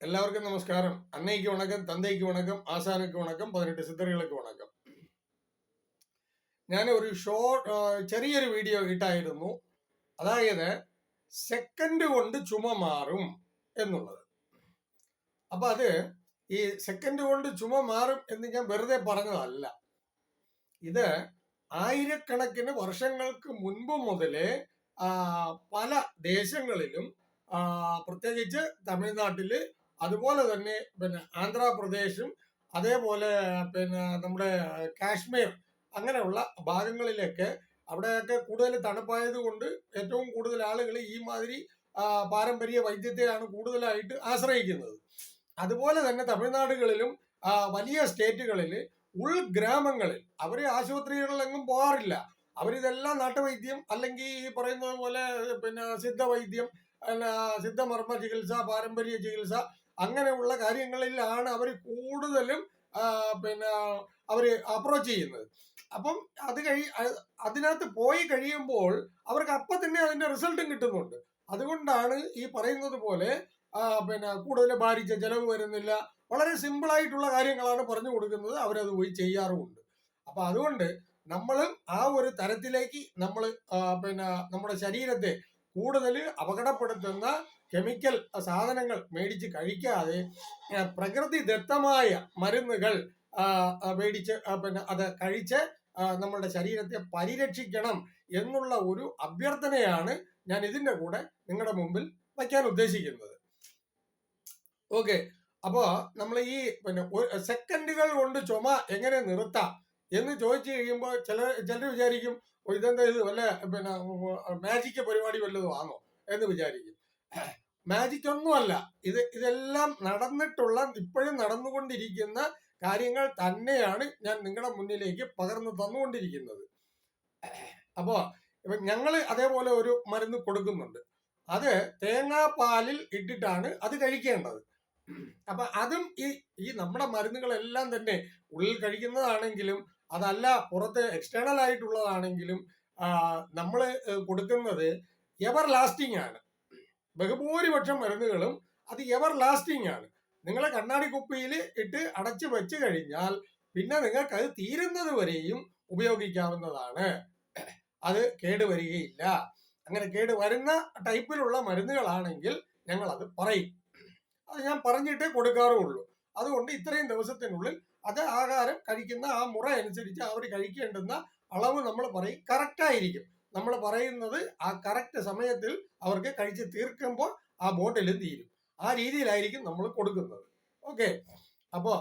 எல்லாருக்கும் நமஸ்காரம் அன்னைக்கு வணக்கம் தந்தைக்கு வணக்கம் ஆசானுக்கு வணக்கம் പതിനെട്ട് സിദ്ധറുകൾക്ക് വണക്കം ഞാൻ ഒരു ഷോർട്ട് ചെറിയൊരു വീഡിയോ ഇട്ടായിരുന്നു അതായത് സെക്കൻഡ് കൊണ്ട് ചുമ മാറും എന്നുള്ളത് അപ്പൊ അത് ഈ സെക്കൻഡ് കൊണ്ട് ചുമ മാറും എന്ന് ഞാൻ വെറുതെ പറഞ്ഞതല്ല ഇത് ആയിരക്കണക്കിന് വർഷങ്ങൾക്ക് മുൻപ് മുതലേ ആ, പല ദേശങ്ങളിലും ആ, പ്രത്യേകിച്ച് തമിഴ്നാട്ടില് അതുപോലെ തന്നെ പിന്നെ ആന്ധ്രാപ്രദേശും അതേപോലെ പിന്നെ നമ്മുടെ കാശ്മീർ അങ്ങനെയുള്ള ഭാഗങ്ങളിലൊക്കെ അവിടെയൊക്കെ കൂടുതൽ തണുപ്പായത് കൊണ്ട് ഏറ്റവും കൂടുതൽ ആളുകൾ ഈ മാതിരി പാരമ്പര്യ വൈദ്യത്തെയാണ് കൂടുതലായിട്ട് ആശ്രയിക്കുന്നത്. അതുപോലെ തന്നെ തമിഴ്നാടുകളിലും വലിയ സ്റ്റേറ്റുകളിൽ ഉൾഗ്രാമങ്ങളിൽ അവർ ആശുപത്രികളിലെങ്ങും പോകാറില്ല. അവരിതെല്ലാം നാട്ടുവൈദ്യം അല്ലെങ്കിൽ ഈ പറയുന്നത് പോലെ പിന്നെ സിദ്ധവൈദ്യം സിദ്ധമർമ്മ ചികിത്സ പാരമ്പര്യ ചികിത്സ അങ്ങനെയുള്ള കാര്യങ്ങളിലാണ് അവർ കൂടുതലും പിന്നെ അവർ അപ്രോച്ച് ചെയ്യുന്നത്. അപ്പം അത് കഴി അതിനകത്ത് പോയി കഴിയുമ്പോൾ അവർക്ക് അപ്പം തന്നെ അതിന്റെ റിസൾട്ടും കിട്ടുന്നുണ്ട്. അതുകൊണ്ടാണ് ഈ പറയുന്നത് പോലെ പിന്നെ കൂടുതൽ ഭാരിച്ച ചെലവ് വരുന്നില്ല. വളരെ സിമ്പിളായിട്ടുള്ള കാര്യങ്ങളാണ് പറഞ്ഞു കൊടുക്കുന്നത്. അവരത് പോയി ചെയ്യാറുമുണ്ട്. അപ്പം അതുകൊണ്ട് നമ്മളും ആ ഒരു തരത്തിലേക്ക് നമ്മൾ പിന്നെ നമ്മുടെ ശരീരത്തെ കൂടുതൽ അപകടപ്പെടുത്തുന്ന കെമിക്കൽ സാധനങ്ങൾ മേടിച്ച് കഴിക്കാതെ പ്രകൃതി ദത്തമായ മരുന്നുകൾ മേടിച്ച് പിന്നെ അത് കഴിച്ച് നമ്മളുടെ ശരീരത്തെ പരിരക്ഷിക്കണം എന്നുള്ള ഒരു അഭ്യർത്ഥനയാണ് ഞാൻ ഇതിന്റെ കൂടെ നിങ്ങളുടെ മുമ്പിൽ വയ്ക്കാൻ ഉദ്ദേശിക്കുന്നത്. ഓക്കെ. അപ്പോൾ നമ്മൾ ഈ പിന്നെ സെക്കൻഡുകൾ കൊണ്ട് ചുമ എങ്ങനെ നിർത്താം എന്ന് ചോദിച്ചു കഴിയുമ്പോൾ ചില ചിലർ വിചാരിക്കും "ഓ, ഇതെന്താ ഇത് വല്ല പിന്നെ മാജിക്ക് പരിപാടി വല്ലതും ആണോ? എന്ന് വിചാരിക്കും. മാജിക് ഒന്നുമല്ല ഇത് ഇതെല്ലാം നടന്നിട്ടുള്ള ഇപ്പോഴും നടന്നുകൊണ്ടിരിക്കുന്ന കാര്യങ്ങൾ തന്നെയാണ് ഞാൻ നിങ്ങളുടെ മുന്നിലേക്ക് പകർന്നു തന്നുകൊണ്ടിരിക്കുന്നത്. അപ്പോ ഇപ്പൊ ഞങ്ങൾ അതേപോലെ ഒരു മരുന്ന് കൊടുക്കുന്നുണ്ട്. അത് തേങ്ങാപ്പാലിൽ ഇട്ടിട്ടാണ് അത് കഴിക്കേണ്ടത്. അപ്പൊ അതും ഈ ഈ നമ്മുടെ മരുന്നുകളെല്ലാം തന്നെ ഉള്ളിൽ കഴിക്കുന്നതാണെങ്കിലും അതല്ല പുറത്ത് എക്സ്റ്റേണൽ ആയിട്ടുള്ളതാണെങ്കിലും നമ്മൾ കൊടുക്കുന്നത് എവർ ലാസ്റ്റിംഗ് ആണ്. ബഹുഭൂരിപക്ഷം മരുന്നുകളും അത് എവർ ലാസ്റ്റിംഗ് ആണ്. നിങ്ങളെ കണ്ണാടി കുപ്പിയിൽ ഇട്ട് അടച്ചു വെച്ച് കഴിഞ്ഞാൽ പിന്നെ നിങ്ങൾക്ക് അത് തീരുന്നത് വരെയും ഉപയോഗിക്കാവുന്നതാണ്. അത് കേടുവരികയില്ല അങ്ങനെ കേട് വരുന്ന ടൈപ്പിലുള്ള മരുന്നുകളാണെങ്കിൽ ഞങ്ങൾ അത് പറയും. അത് ഞാൻ പറഞ്ഞിട്ടേ കൊടുക്കാറുള്ളൂ. അതുകൊണ്ട് ഇത്രയും ദിവസത്തിനുള്ളിൽ അത് ആഹാരം കഴിക്കുന്ന ആ മുറ അനുസരിച്ച് അവർ കഴിക്കേണ്ടുന്ന അളവ് നമ്മൾ പറയും. കറക്റ്റ് ആയിരിക്കും. നമ്മൾ പറയുന്നത് ആ കറക്റ്റ് സമയത്തിൽ അവർക്ക് കഴിച്ച് തീർക്കുമ്പോൾ ആ ബോട്ടിലും തീരും. ആ രീതിയിലായിരിക്കും നമ്മൾ കൊടുക്കുന്നത്. ഓക്കെ അപ്പോൾ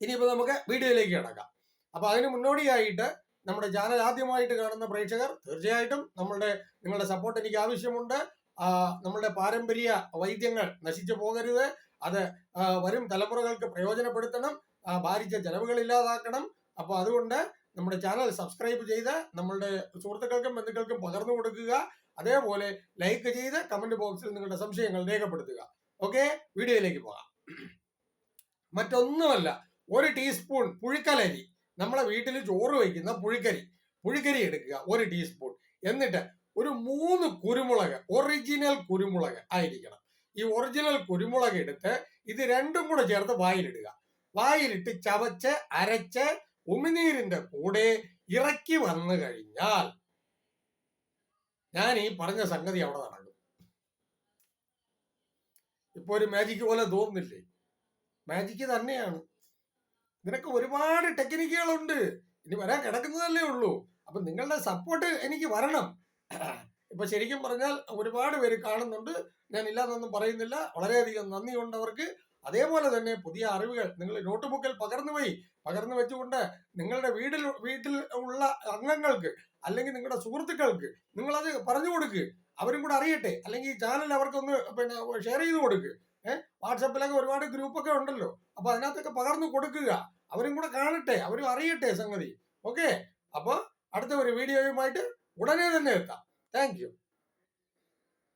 ഇനിയിപ്പോൾ നമുക്ക് വീഡിയോയിലേക്ക് കിടക്കാം. അപ്പോൾ അതിന് മുന്നോടിയായിട്ട് നമ്മുടെ ചാനൽ ആദ്യമായിട്ട് കാണുന്ന പ്രേക്ഷകർ തീർച്ചയായിട്ടും നമ്മളുടെ നിങ്ങളുടെ സപ്പോർട്ട് എനിക്ക് ആവശ്യമുണ്ട്. നമ്മളുടെ പാരമ്പര്യ വൈദ്യങ്ങൾ നശിച്ചു പോകരുത്. അത് വരും തലമുറകൾക്ക് പ്രയോജനപ്പെടുത്തണം. ഭാരിച്ച ചെലവുകൾ ഇല്ലാതാക്കണം. അപ്പോൾ അതുകൊണ്ട് നമ്മുടെ ചാനൽ സബ്സ്ക്രൈബ് ചെയ്ത് നമ്മളുടെ സുഹൃത്തുക്കൾക്കും ബന്ധുക്കൾക്കും പകർന്നു കൊടുക്കുക. അതേപോലെ ലൈക്ക് ചെയ്ത് കമന്റ് ബോക്സിൽ നിങ്ങളുടെ സംശയങ്ങൾ രേഖപ്പെടുത്തുക. ഓക്കെ വീഡിയോയിലേക്ക് പോകാം. മറ്റൊന്നുമല്ല ഒരു ടീസ്പൂൺ പുഴുക്കലരി. നമ്മളെ വീട്ടിൽ ചോറ് വയ്ക്കുന്ന പുഴുക്കരി. പുഴുക്കരി എടുക്കുക ഒരു ടീസ്പൂൺ എന്നിട്ട് ഒരു മൂന്ന് കുരുമുളക് ഒറിജിനൽ കുരുമുളക് ആയിരിക്കണം. ഈ ഒറിജിനൽ കുരുമുളക് എടുത്ത് ഇത് രണ്ടും കൂടെ ചേർത്ത് വായിലിടുക. വായിലിട്ട് ചവച്ച് അരച്ച് ഉമിനീരിന്റെ കൂടെ ഇറക്കി വന്നു കഴിഞ്ഞാൽ ഞാൻ ഈ പറഞ്ഞ സംഗതി അവിടെ നടക്കും. ഇപ്പൊ ഒരു മാജിക് പോലെ തോന്നുന്നില്ലേ? മാജിക്ക് തന്നെയാണ്. നിനക്ക് ഒരുപാട് ടെക്നിക്കുകളുണ്ട് ഇനി വരാൻ കിടക്കുന്നതല്ലേ ഉള്ളൂ. അപ്പൊ നിങ്ങളുടെ സപ്പോർട്ട് എനിക്ക് വരണം. ഇപ്പൊ ശരിക്കും പറഞ്ഞാൽ ഒരുപാട് പേര് കാണുന്നുണ്ട്. ഞാൻ ഇല്ലാന്നൊന്നും പറയുന്നില്ല. വളരെയധികം നന്ദിയുണ്ട് അവർക്ക്. അതേപോലെ തന്നെ പുതിയ അറിവുകൾ നിങ്ങൾ നോട്ട് ബുക്കിൽ പകർന്നു പോയി. പകർന്നു വെച്ചുകൊണ്ട് നിങ്ങളുടെ വീട്ടിൽ വീട്ടിൽ ഉള്ള അംഗങ്ങൾക്ക് അല്ലെങ്കിൽ നിങ്ങളുടെ സുഹൃത്തുക്കൾക്ക് നിങ്ങൾ അത് പറഞ്ഞു കൊടുക്കുക അവരും കൂടെ അറിയട്ടെ. അല്ലെങ്കിൽ ഈ ചാനൽ അവർക്കൊന്ന് പിന്നെ ഷെയർ ചെയ്ത് കൊടുക്കുക ഏഹ് വാട്സപ്പിലൊക്കെ ഒരുപാട് ഗ്രൂപ്പൊക്കെ ഉണ്ടല്ലോ. അപ്പൊ അതിനകത്തൊക്കെ പകർന്നു കൊടുക്കുക. അവരും കൂടെ കാണട്ടെ. അവരും അറിയട്ടെ സംഗതി. ഓക്കെ? അപ്പൊ അടുത്ത ഒരു വീഡിയോയുമായിട്ട് ഉടനെ തന്നെ എത്താം. താങ്ക്